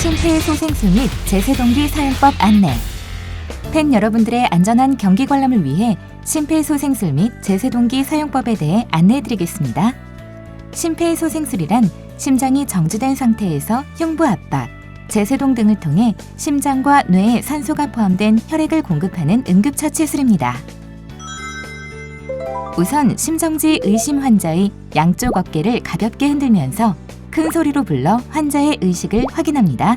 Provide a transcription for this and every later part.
심폐 소생술 및 제세동기 사용법 안내. 팬 여러분들의 안전한 경기 관람을 위해 심폐소생술 및 제세동기 사용법에 대해 안내해드리겠습니다. 심폐소생술이란 심장이 정지된 상태에서 흉부 압박, 제세동 등을 통해 심장과 뇌에 산소가 포함된 혈액을 공급하는 응급처치술입니다. 우선 심정지 의심 환자의 양쪽 어깨를 가볍게 흔들면서 큰 소리로 불러 환자의 의식을 확인합니다.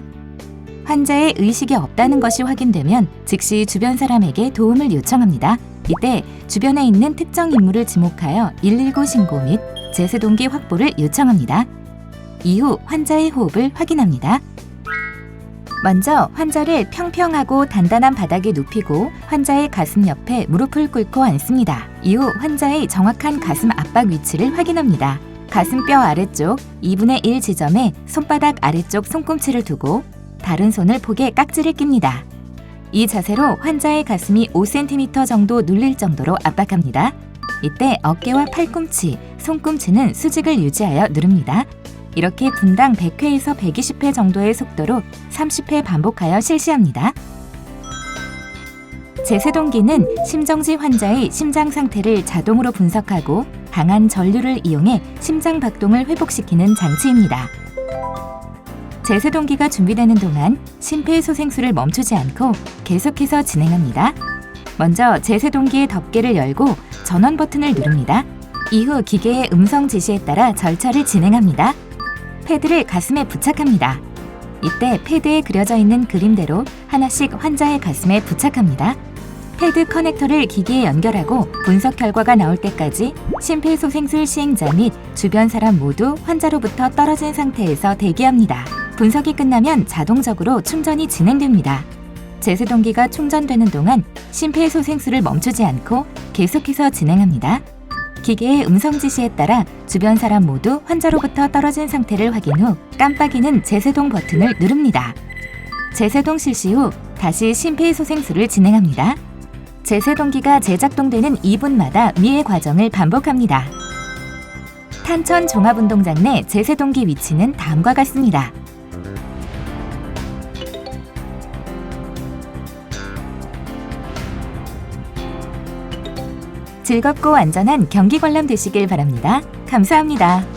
환자의 의식이 없다는 것이 확인되면 즉시 주변 사람에게 도움을 요청합니다. 이때 주변에 있는 특정 인물을 지목하여 119 신고 및 제세동기 확보를 요청합니다. 이후 환자의 호흡을 확인합니다. 먼저 환자를 평평하고 단단한 바닥에 눕히고 환자의 가슴 옆에 무릎을 꿇고 앉습니다. 이후 환자의 정확한 가슴 압박 위치를 확인합니다. 가슴뼈 아래쪽 2분의 1 지점에 손바닥 아래쪽 손꿈치를 두고 다른 손을 폭에 깍지를 낍니다. 이 자세로 환자의 가슴이 5cm 정도 눌릴 정도로 압박합니다. 이때 어깨와 팔꿈치, 손꿈치는 수직을 유지하여 누릅니다. 이렇게 분당 100회에서 120회 정도의 속도로 30회 반복하여 실시합니다. 제세동기는 심정지 환자의 심장 상태를 자동으로 분석하고 강한 전류를 이용해 심장 박동을 회복시키는 장치입니다. 제세동기가 준비되는 동안 심폐소생술을 멈추지 않고 계속해서 진행합니다. 먼저 제세동기의 덮개를 열고 전원 버튼을 누릅니다. 이후 기계의 음성 지시에 따라 절차를 진행합니다. 패드를 가슴에 부착합니다. 이때 패드에 그려져 있는 그림대로 하나씩 환자의 가슴에 부착합니다. 패드 커넥터를 기기에 연결하고 분석 결과가 나올 때까지 심폐소생술 시행자 및 주변 사람 모두 환자로부터 떨어진 상태에서 대기합니다. 분석이 끝나면 자동적으로 충전이 진행됩니다. 제세동기가 충전되는 동안 심폐소생술을 멈추지 않고 계속해서 진행합니다. 기계의 음성 지시에 따라 주변 사람 모두 환자로부터 떨어진 상태를 확인 후 깜빡이는 제세동 버튼을 누릅니다. 제세동 실시 후 다시 심폐소생술을 진행합니다. 제세동기가 재작동되는 2분마다 위의 과정을 반복합니다. 탄천 종합운동장 내 제세동기 위치는 다음과 같습니다. 즐겁고 안전한 경기 관람 되시길 바랍니다. 감사합니다.